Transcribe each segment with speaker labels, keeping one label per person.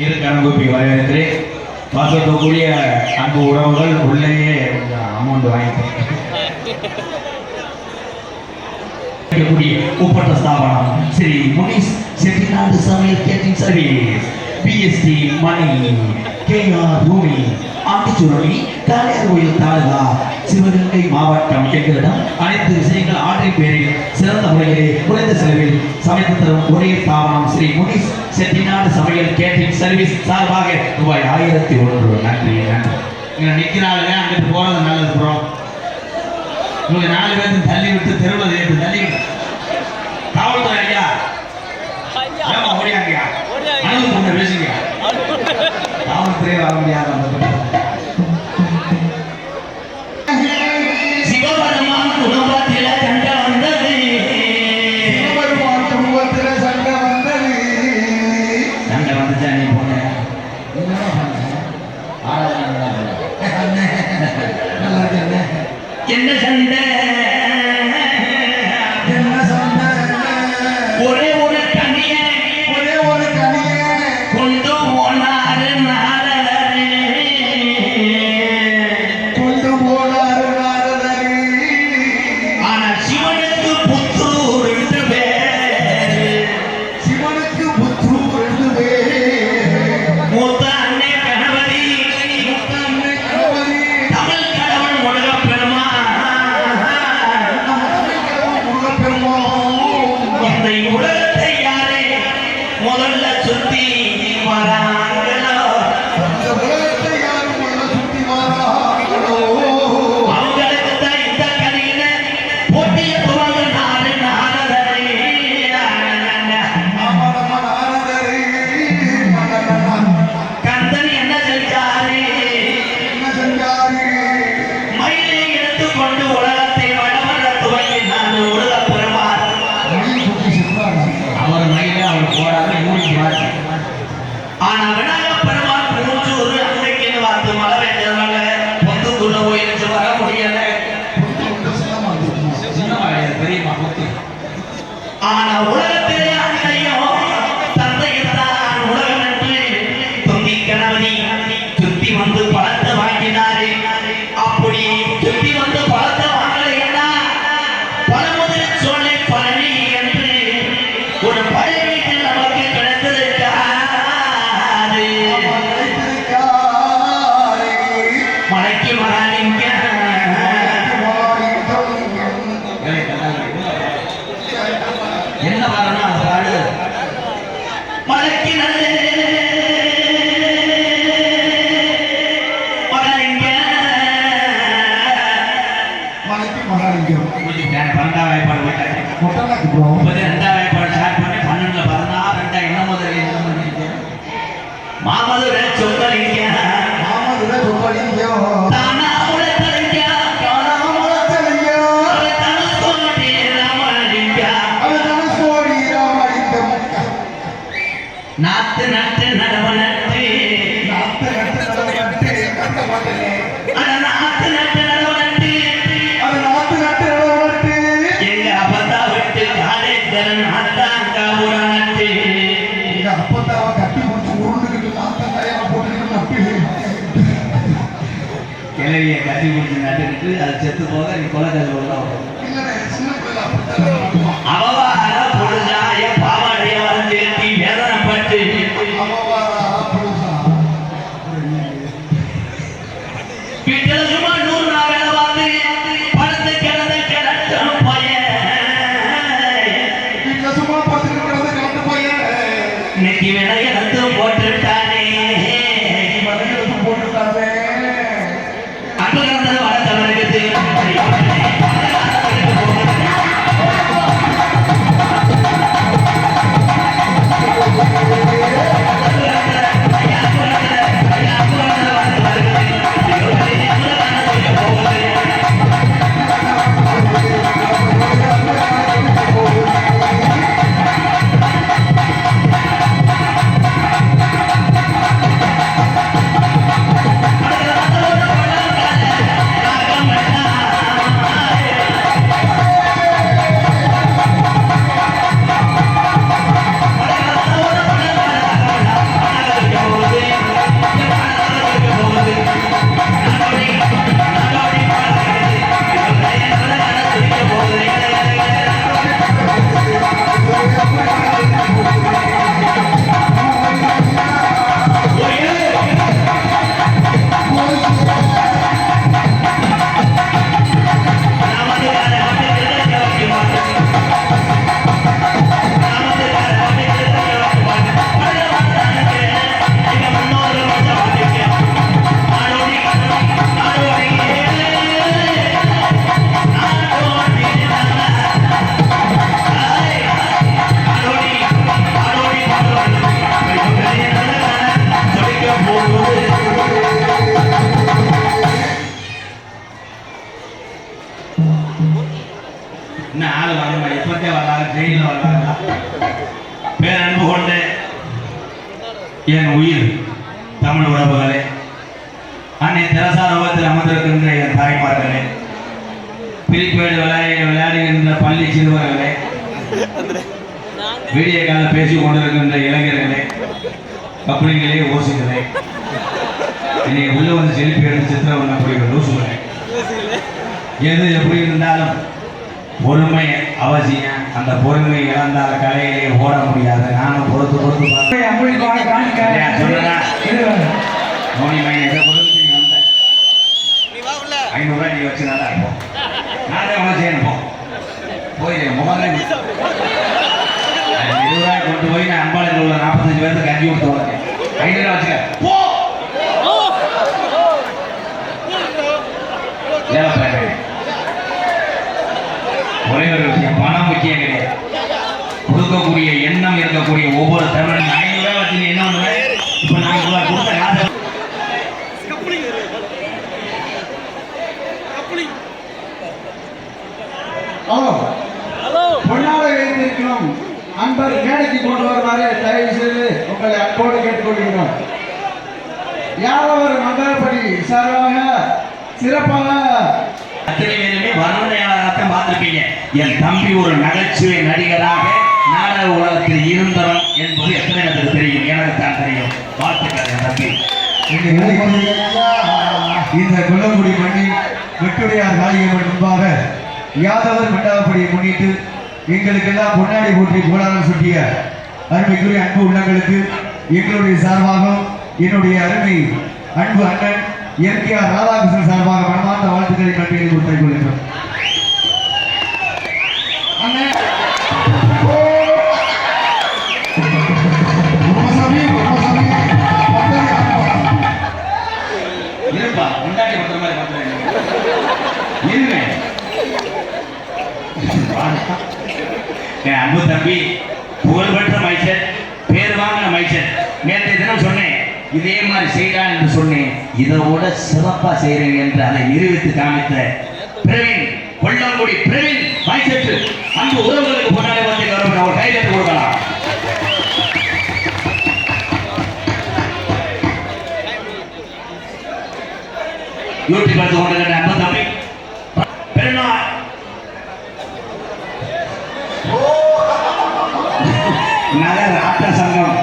Speaker 1: இரு கணக்குப்பி வரவேற்று வாசிக்கக்கூடிய அன்பு உறவுகள் உள்ளேயே கொஞ்சம் அமௌண்ட் வாங்கிக்கக்கூடிய கூப்பட்ட ஸ்தாபனம். சரி முனிஷ் செட்டிநாடு சமையல் catering service BSc Mani K R பூமி ஆண்டிச்சுரளி தலையார் கோயில் தாலுகா சிவகங்கை மாவட்டம் எங்களிடம் அனைத்து விஷயங்கள் ஆற்றின் பேரில் சிறந்த முறையிலே குறைந்த செலவில் சமைத்து தரும் ஒரே ஸ்தாபனம் ஸ்ரீ முனிஷ் செட்டிநாடு சமையல் கேட்டரிங் சர்வீஸ் சார்பாக ரூபாய் ஆயிரத்தி ஒன்று. நன்றி நன்றி. இங்கே நிற்கிறாளுங்க அங்கிட்டு போகிறது நல்லது ப்ரோ இவங்க நாலு பேருந்து தள்ளி விட்டு தெருவில் தள்ளி விட்டு காவல்துறை ஐயா. ஐயா? ஓடியாங்கய்யா பேசுங்க அவன் தெரிய வர முடியாது அந்த બતાવે પણ મોટા મોટા નથી
Speaker 2: கிழவியை கட்டி பிடிச்சி
Speaker 1: நட்டுக்கிட்டு அது செத்து போக நீ கொலை கதை உள்ளதாக ரோகத்தில் அமர்ந்திருக்கின்ற என் தாய்மார்களே பிரிப்பேடு விளையாடி விளையாடுகின்ற பள்ளி சிறுவர்களே வீடியோ காலில் பேசிக் கொண்டிருக்கின்ற இளைஞர்களே கப்பலிங்களே ஓசுகளே. என்னை உள்ள வந்து செல்ஃபி எடுத்து சித்திரம் பண்ணக்கூடிய லூசுகளே. எது எப்படி இருந்தாலும் பொறுமை அவசியம். அந்த பொறுமை இழந்தால் கலையிலே ஓட முடியாது. நானும் பொறுத்து பொறுத்து பார்த்தேன். மோனி மைன் எதை பொறுத்து ஐநூறுரூவா நீ வச்சு நல்லா இருப்போம் நானே உனக்கு செய்யணும் போ. போய் முகமே இருபது ரூபாய் கொண்டு போய் நான் அம்பாளையில் உள்ள நாற்பத்தஞ்சு பேருக்கு கஞ்சி கொடுத்து வளர்க்கேன் ஐநூறுரூவா வச்சுக்க. போ. ஒரே ஒரு விஷயம் பணம் முக்கியம் கிடையாது. கொடுக்கக்கூடிய எண்ணம் இருக்கக்கூடிய ஒவ்வொரு தமிழன் ஐநூறு ரூபாய் வச்சு நீ என்ன பண்ணுவ இப்ப நான் இவ்வளவு கொடுத்த காசை
Speaker 2: ஹலோ பொன்னாட வைத்திருக்கிறோம் அன்பர் மேடைக்கு கொண்டு வருமாறு தயவு செய்து உங்களை அன்போடு கேட்டுக்கொள்கிறோம். யாதவர் மங்களப்படி சார்பாக சிறப்பாக
Speaker 1: அத்தனை பேருமே பார்த்திருப்பீங்க. என் தம்பி ஒரு நகைச்சுவை நடிகராக நாடக உலகத்தில் இருந்தவன் என்பது எத்தனை பேருக்கு தெரியும்? எனக்கு தான் தெரியும். வாழ்த்துக்கள் தம்பி.
Speaker 2: இந்த கொல்லங்குடி மண்ணில் வெட்டுடையார் காளியம்மன் முன்பாக யாதவர் மண்டபப்படியை முன்னிட்டு எங்களுக்கெல்லாம் பொன்னாடி போற்றி கோலாரம் சுட்டிய அருமைக்குரிய அன்பு உள்ளங்களுக்கு எங்களுடைய சார்பாக என்னுடைய அருமை அன்பு அண்ணன் எம்கேஆர் ராதாகிருஷ்ணன் சார்பாக மனமார்ந்த வாழ்த்துக்களை நன்றியை கொடுத்துக் கொள்கிறோம்
Speaker 1: அன்பு தம்பி புகழ்பெற்ற மைச்சர் பேர் வாங்கின மைச்சர் நேற்று தினம் சொன்னேன் இதே மாதிரி செய்யலாம் என்று சொன்னேன். இதோட விட சிறப்பா செய்கிறேன் என்று அதை நிரூபித்து காமித்த பிரவீன் கொல்லங்குடி பிரவீன் மைச்சற்று அன்பு உறவுகளுக்கு பொன்னாடி வந்து கௌரவம் அவர் கைதட்டு கொடுக்கலாம். யூடியூப் பார்த்து கொண்டிருக்கிற அன்பு தம்பி நகர் ஆட்ட சங்கம்.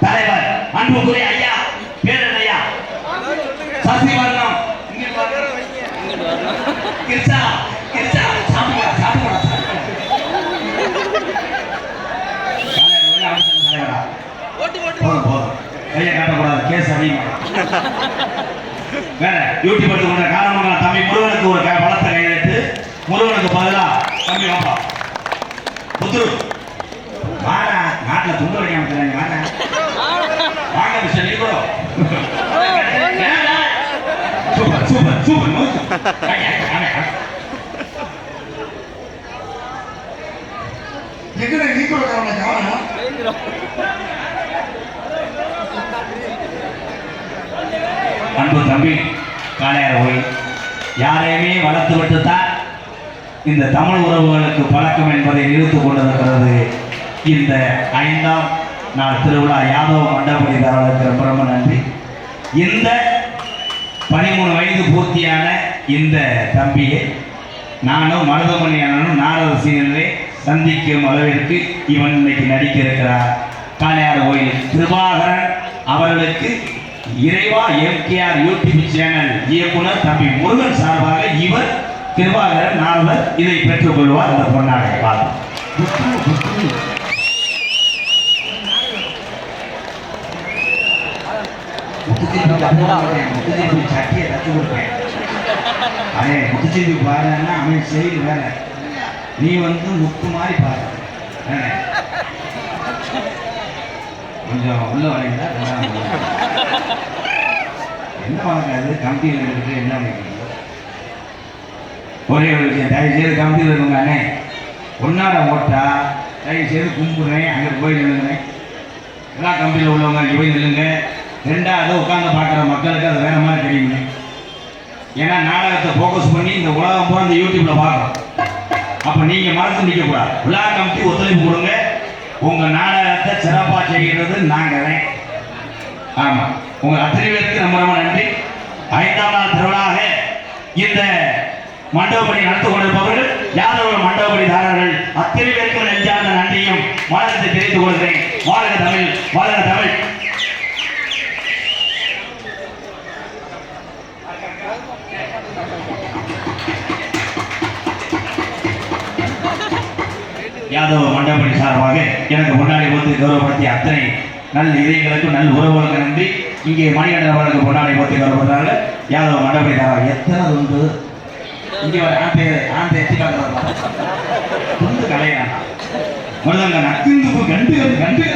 Speaker 1: தலைவர் அன்புக்குரிய ஐயா பேரன் ஐயா. சசி வர்ணம் கிருஷ்ணா கிருஷ்ணா சாப்பிடுடா சாப்பிடுடா போதும் போதும். கையை காட்டக்கூடாது. கேஸ் அதிகமாக வேற யூடியூப் எடுத்து காரணமாக தம்பி முருகனுக்கு ஒரு க- பழத்தை கையெழுத்து முருகனுக்கு பதிலா தம்பி வாப்பா புத்துரு வாடா நாட்டில் துண்டு வரைக்காம இருக்கிறாங்க வாடா வாங்க மிஸ்டர் நீ கூட ஏடா? சூப்பர் சூப்பர் சூப்பர் நோக்கு. வாங்க, வாங்க, வாங்க.
Speaker 2: எங்கடா நீ கூட கவனம்
Speaker 1: அன்பு தம்பி காளையார் போய் யாரையுமே வளர்த்து விட்டுத்தான் இந்த தமிழ் உறவுகளுக்கு பழக்கம் என்பதை நிறுத்துக் கொண்டிருக்கிறது இந்த ஐந்தாம் நாள் திருவிழா யாதவ மண்டபடி தரவர்களுக்கு ரொம்ப ரொம்ப நன்றி. இந்த பதிமூணு வயது பூர்த்தியான இந்த தம்பியை நானும் மருதமணி அண்ணனும் நாரத சீனரை சந்திக்கும் அளவிற்கு இவன் இன்னைக்கு நடிக்க இருக்கிறார். காளையார் கோயில் கிருபாகரன் அவர்களுக்கு இறைவா எம்கேஆர் யூடியூப் சேனல் இயக்குனர் தம்பி முருகன் சார்பாக இவர் கிருபாகரன் நாரதர் இதை பெற்றுக்கொள்வார் அந்த பொன்னாடை பார்த்து முத்துச்செல்வி சட்டியை தச்சு கொடுப்பேன் அதே முத்துச்செல்வி பாருன்னா அவன் செயல் வேற நீ வந்து முத்து மாதிரி பாரு? கொஞ்சம் உள்ள வரீங்களா என்ன வாங்காது கம்பியில் இருக்கு என்ன வாங்கிக்கிறீங்க ஒரே ஒரு விஷயம் தயவுசெய்து செய்து கம்பியில் இருக்குங்க அண்ணே ஒன்னார ஓட்டா தயவுசெய்து கும்பிடுறேன். அங்கே போய் நில்லுங்க. எல்லா கம்பெனியில் உள்ளவங்க அங்கே போய் நில்லுங்க. ரெண்டாவது உட்காந்து பார்க்குற மக்களுக்கு அது வேற மாதிரி தெரியுங்க ஏன்னா நாடகத்தை ஃபோக்கஸ் பண்ணி இந்த உலகம் போகிற இந்த யூடியூப்பில் பார்க்குறோம். அப்போ நீங்கள் மறந்து நிற்கக்கூடாது விழா கமிட்டி ஒத்துழைப்பு கொடுங்க. உங்கள் நாடகத்தை சிறப்பாக செய்கிறது நாங்கள் ஆமாம் உங்கள் அத்தனை பேருக்கு ரொம்ப ரொம்ப நன்றி. ஐந்தாம் நாள் திருவிழாக இந்த மண்டபப்பணி நடந்து கொண்டிருப்பவர்கள் யாதவ மண்டபப்படிதாரர்கள் அத்தனை பேருக்கும் நெஞ்சார்ந்த நன்றியும் வாழ்க்கை தெரிவித்துக் கொள்கிறேன். வாழ்க தமிழ் வாழ்க தமிழ். யாதவ மண்டபப்படி சார்பாக எனக்கு முன்னாடி வந்து கௌரவப்படுத்திய அத்தனை நல்ல இதயங்களுக்கும் நல் உறவுகளுக்கு நன்றி. இங்கே மணிகண்டன் அவர்களுக்கு முன்னாடி போட்டு கௌரவப்படுறாங்க யாதவ மண்டபடி சார்பாக எத்தனை உண்டு? இங்கே ஆந்தை ஆந்தை எத்தி காட்டுறாங்க துண்டு கலையா? முதல்ல நக்கிந்து கண்டு கண்டு.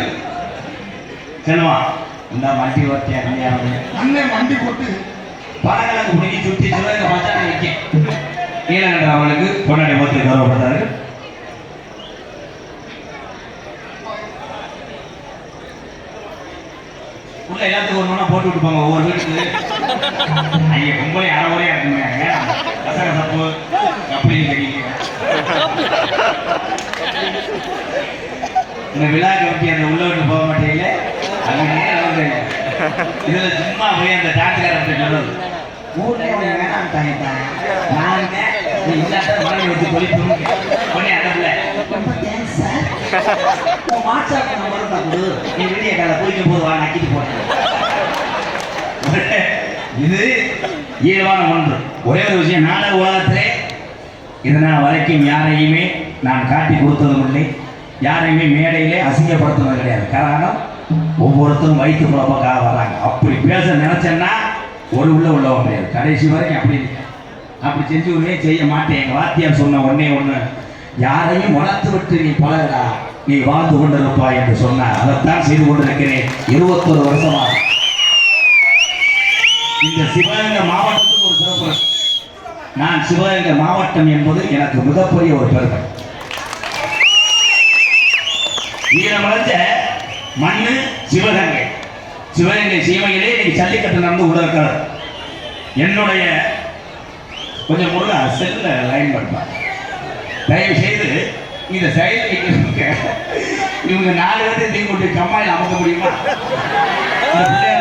Speaker 1: செல்வா இந்த வண்டி ஓட்டியா கல்யாணம்
Speaker 2: அண்ணன் வண்டி போட்டு.
Speaker 1: பழங்களுக்கு பிடிக்கி சுற்றி சிவகங்கை மச்சான வைக்க நீலகண்டன் அவர்களுக்கு பொன்னாடி போத்து கௌரவப்படுறாரு உள்ள எல்லாத்துக்கும் ஒரு மணி போட்டு விட்டுப்பாங்க ஒவ்வொரு வீட்டுக்கு. ஐயா கும்பலே அறவுரையா இருக்குங்க. வேணாம். கசக சப்பு கப்பலி இந்த விழா கம்பி அந்த உள்ள விட்டு போக மாட்டீங்கள? அங்க நீங்க வந்து இதுல சும்மா போய் அந்த டாக்டர்காரன் சொல்லுது ஊர்ல வேணாம் வேணாம்ட்டாங்க நான் நீ இல்லாத மனைவி வச்சு கொலிப்போம் உடனே அதல்ல ரொம்ப தேங்க்ஸ் சார் வாட்ஸ்அப் நம்பர் தான் கொடு நீ வெளியே காலை குளிக்கும் போது வா நக்கிட்டு போட்டேன் இது இயல்பான ஒன்று ஒரே ஒரு விஷயம் நாடக உலகத்திலே இதனால் வரைக்கும் யாரையுமே நான் காட்டி கொடுத்ததும் இல்லை யாரையுமே மேடையிலே அசிங்கப்படுத்துவது கிடையாது காரணம் ஒவ்வொருத்தரும் வயிற்று குழப்பக்காக வர்றாங்க. அப்படி பேச நினைச்சேன்னா ஒரு உள்ள உள்ளவன் கிடையாது. கடைசி வரைக்கும் அப்படி அப்படி செஞ்சு உடனே செய்ய மாட்டேன். எங்கள் வாத்தியார் சொன்ன ஒன்னே ஒன்று யாரையும் வளர்த்து விட்டு நீ பழகடா. நீ வாழ்ந்து கொண்டிருப்பா என்று சொன்னார். அதைத்தான் செய்து கொண்டிருக்கிறேன். இருபத்தொரு வருஷமா. இந்த சிவகங்கை மாவட்டத்துக்கு ஒரு சிறப்பு. நான் சிவகங்கை மாவட்டம் என்பது எனக்கு மிகப்பெரிய ஒரு பெருமை. வளர்ந்த மண்ணு சிவகங்கை. சிவகங்கை சீமையிலே நீ ஜல்லிக்கட்டு நடந்து கூட என்னுடைய கொஞ்சம் முருகா செல்ல லைன் பண்ணுவாங்க தயவு செய்து இந்த செயல் வைக்கிறவங்க இவங்க நாலு பேர்த்தையும் தீ கொண்டு கம்மாயில் அமக்க முடியுமா?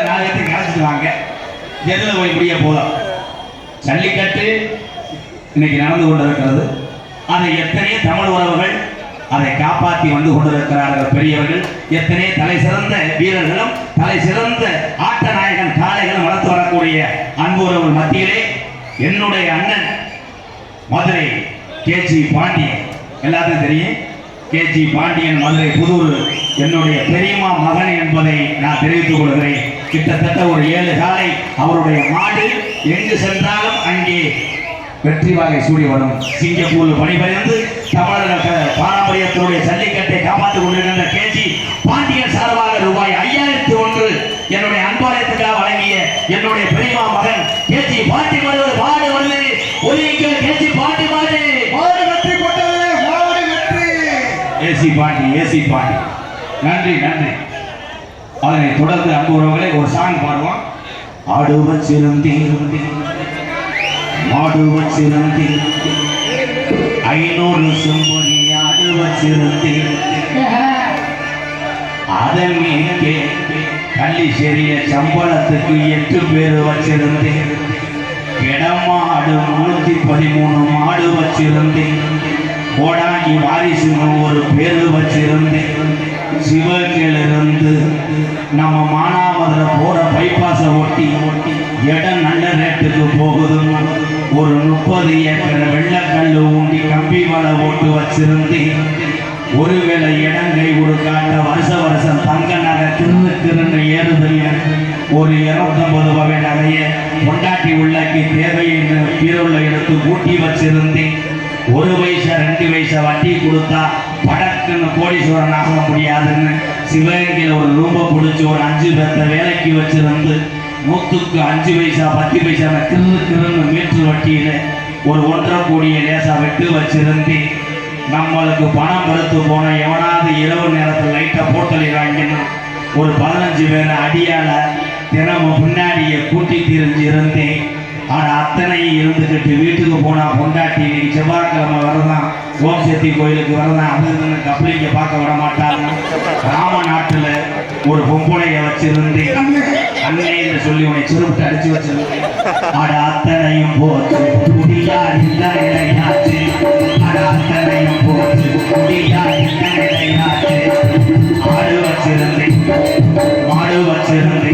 Speaker 1: நாலு பேர்த்தையும் கரைச்சிட்டு எதில் போய் முடிய போதும் ஜல்லிக்கட்டு இன்னைக்கு நடந்து கொண்டிருக்கிறது. அதை எத்தனையோ தமிழ் உறவுகள் அதை காப்பாற்றி வந்து கொண்டிருக்கிறார்கள் பெரியவர்கள். எத்தனை தலை சிறந்த வீரர்களும் தலை சிறந்த ஆட்ட நாயகன் காளைகளும் வளர்த்து வரக்கூடிய அன்பு உறவுகள் மத்தியிலே என்னுடைய அண்ணன் மதுரை கேஜி பாண்டியன். எல்லாத்தையும் தெரியும் கேஜி பாண்டியன் மதுரை புதூர் என்னுடைய பெரியமா மகன் என்பதை நான் தெரிவித்துக் கொள்கிறேன். கிட்டத்தட்ட ஒரு ஏழு காலை அவருடைய மாடு எங்கு சென்றாலும் அங்கே வெற்றி வாகை சூடி வரும் சிங்கப்பூரில் பணிபுரிந்து தமிழக பாரம்பரியத்தினுடைய ஜல்லிக்கட்டை காப்பாற்றிக் கொண்டிருக்கின்ற கேஜி பாண்டியன் சார்பாக ரூபாய் ஐயாயிரம் ஒன்று என்னுடைய அன்பாலயத்துக்காக வழங்கிய என்னுடைய பெரியம்மா மகன் கேஜி பாட்டி வருவது பாடு வருது ஒலிங்க கேஜி பாட்டி பாடு
Speaker 2: மாடு வெற்றி போட்டது மாடு வெற்றி
Speaker 1: ஏசி பாட்டி ஏசி பாட்டி நன்றி நன்றி. அதனை தொடர்ந்து அன்பு உறவுகளே ஒரு சாங் பாடுவோம். ஆடுவ வச்சிருந்தேன் மாடு வச்சிருந்தேன் ஐநூறு செம்பொடி ஆடுவ வச்சிருந்தேன் அதன் மீது கள்ளி செறிய சம்பளத்துக்கு எட்டு பேர் வச்சிருந்தேன் இடமாடு முன்னூத்தி பதிமூணு மாடு வச்சிருந்தேன் கோடாங்கி வாரிசுன்னு ஒரு பேரு வச்சிருந்தேன் சிவகிலிருந்து நம்ம மானாமதுரை போற பைபாஸ ஒட்டி இடம் நல்ல ரேட்டுக்கு போகுதுன்னு ஒரு முப்பது ஏக்கர் வெள்ளக்கல் ஊண்டி கம்பி வலை ஓட்டு வச்சிருந்தேன் கொடுத்தா படக்குன்னு கோடீஸ்வரன் ஆக முடியாதுன்னு சிவகங்கையில் ஒரு ரூமை பிடிச்சி ஒரு அஞ்சு பேர்த்த வேலைக்கு வச்சிருந்து நூற்றுக்கு அஞ்சு பைசா பத்து பைசா கிரு கிருன்னு மீட்ரு வட்டியில ஒரு ஒன்றரை கோடியை லேசா விட்டு வச்சிருந்தேன் நம்மளுக்கு பணம் பருத்து போன எவனாவது இரவு நேரத்தில் லைட்டை போட்டலிடுறாங்கன்னு ஒரு பதினஞ்சு பேரை அடியால் தினமும் முன்னாடியே கூட்டி திரிஞ்சு இருந்தேன். ஆனா அத்தனையும் இருந்துக்கிட்டு வீட்டுக்கு போனா பொண்டாட்டி செவ்வாய்க்கிழமை வரதான். ஓம் சக்தி கோயிலுக்கு வரதான் அது கப்ளிங்க பார்க்க விட மாட்டாங்க. ராம நாட்டில் ஒரு பொம்பளைய வச்சிருந்தேன் அன்னைன்னு சொல்லி உன்னை சிறுவிட்டு அடிச்சு வச்சிருந்தேன். அட அத்தனையும் போச்சு. குடியா இல்ல இடையாச்சு. அட அத்தனையும் போச்சு. குடியா இல்ல இடையாச்சு. ஆடு வச்சிருந்தேன். மாடு வச்சிருந்து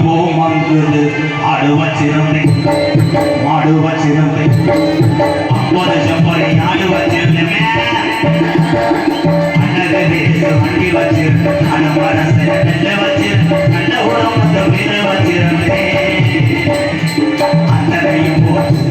Speaker 1: பார்வையும் போமங்குது ஆடு வச்சிருந்தேன் மாடு வச்சிருந்தேன் ஐம்பது செம்பரி நாடு வச்சிருந்தேன் அழகு தேச வண்டி வச்சிருந்தேன் அனு மனசு நெல்ல வச்சிருந்தேன் நல்ல உடம்பு வீர வச்சிருந்தேன் அந்த போச்சு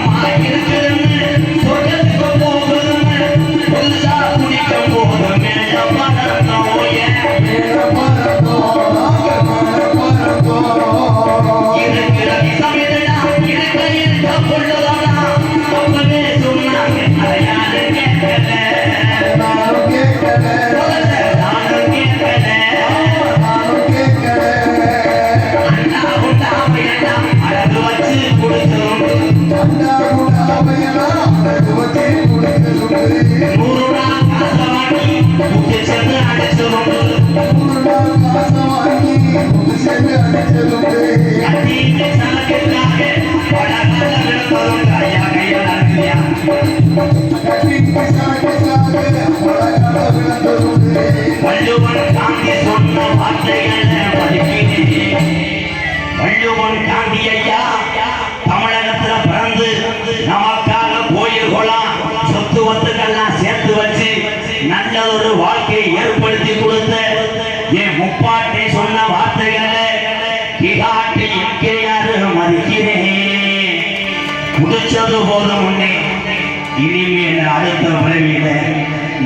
Speaker 1: இனிமேல் அடுத்த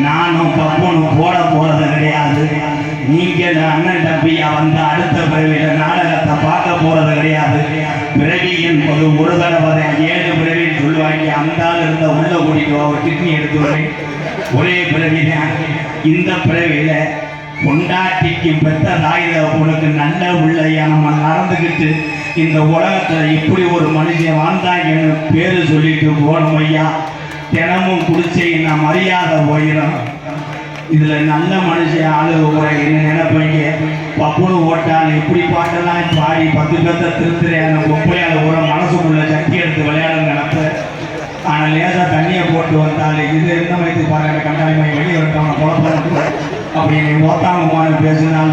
Speaker 1: நானும் பப்பனும் போட போறது கிடையாது. நீங்கள் அண்ணன் தம்பியா வந்து அடுத்த பிறவியில நாடகத்தை பார்க்க போறது கிடையாது. பிறவி என்பது ஒரு தடவை ஏழு பிறவின்னு சொல்லுவாங்க. அந்த ஆள் இருந்த உள்ள கூட்டிட்டு வா, ஒரு கிட்னி எடுத்து வரேன் ஒரே பிறவி தான். இந்த பிறவியில கொண்டாட்டிக்கு பெத்த தாய் உனக்கு நல்ல உள்ளையா நம்ம நடந்துக்கிட்டு இந்த உலகத்துல இப்படி ஒரு மனுஷன் வாழ்ந்தாங்கன்னு பேரு சொல்லிட்டு போனோம் ஐயா. தினமும் குடிச்சைன்னா மரியாதை போயிடும் இதுல நல்ல மனுஷன் ஆளு என்ன நினைப்பீங்க? பப்புனு ஓட்டான் இப்படி பாட்டெல்லாம் பாடி பத்து பேர்த்த திருத்துறேன். பொம்பளையால ஒரு மனசுக்குள்ள சக்தி எடுத்து விளையாட நினைப்ப. ஆனால் லேசாக தண்ணியை போட்டு வந்தாலே இது என்ன வயது அப்படின்னு ஓத்தாங்கமான பேசினால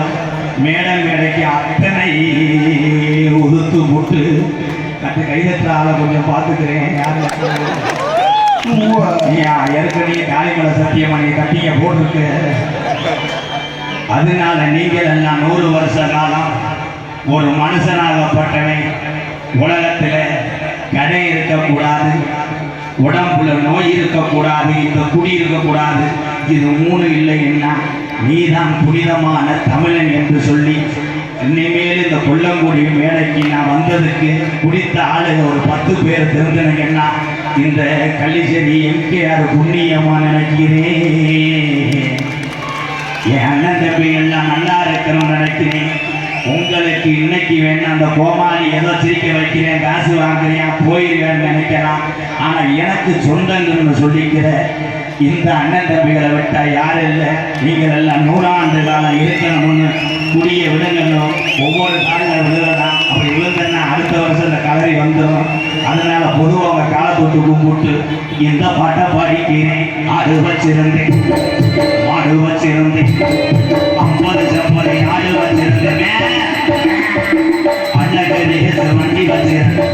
Speaker 1: மேடை மேடைக்கு அத்தனை உதுத்து முட்டு கட்டு கைதட்டுற ஆளை கொஞ்சம் பார்த்துக்கிறேன். யாரும் ஏற்கனவே காளிமலை சத்தியமணி கட்டிங்க போட்டிருக்கு. அதனால நீங்கள் எல்லாம் நூறு வருஷ காலம் ஒரு மனுஷனாகப்பட்டவன். உலகத்தில் கடை இருக்கக்கூடாது உடம்புல நோய் இருக்கக்கூடாது இந்த குடி இருக்கக்கூடாது. இது மூணு இல்லைன்னா நீதான் புனிதமான தமிழன் என்று சொல்லி இனிமேல் இந்த கொல்லங்குடி மேடைக்கு நான் வந்ததுக்கு குடித்த ஆளுங்க ஒரு பத்து பேர் தெரிஞ்சனுங்கன்னா இந்த கள்ளிச்சேரி எம்கேஆர் புண்ணியமா நினைக்கிறேன் என் அண்ணன் தம்பி எல்லாம் நல்லா இருக்கணும் நினைக்கிறேன். உங்களுக்கு இன்னைக்கு வேணும் அந்த கோமாளி ஏதோ சிரிக்க வைக்கிறேன் காசு வாங்குறேன் போயிருவேன் நினைக்கலாம். ஆனால் எனக்கு சொந்தங்கள்னு சொல்லிக்கிற இந்த அண்ணன் தம்பிகளை விட்டா யாரும் இல்லை. நீங்கள் எல்லாம் நூறாண்டு காலம் இருக்கணும்னு குடிய விடுங்கணும். ஒவ்வொரு காலங்கள் விழுகலாம் அப்படி விழுந்தன்னா அடுத்த வருஷம் இந்த கலரி வந்துடும் அதனால பொதுவாக காலத்தொட்டு கும்பிட்டு இந்த பாட்டை பாடிக்கிறேன் அது வச்சிருந்தேன் மாடு வச்சிருந்தேன் ஐம்பது செம்பது ஆடு வச்சிருந்தேன் அண்ணகரி வண்டி வச்சிருந்தேன்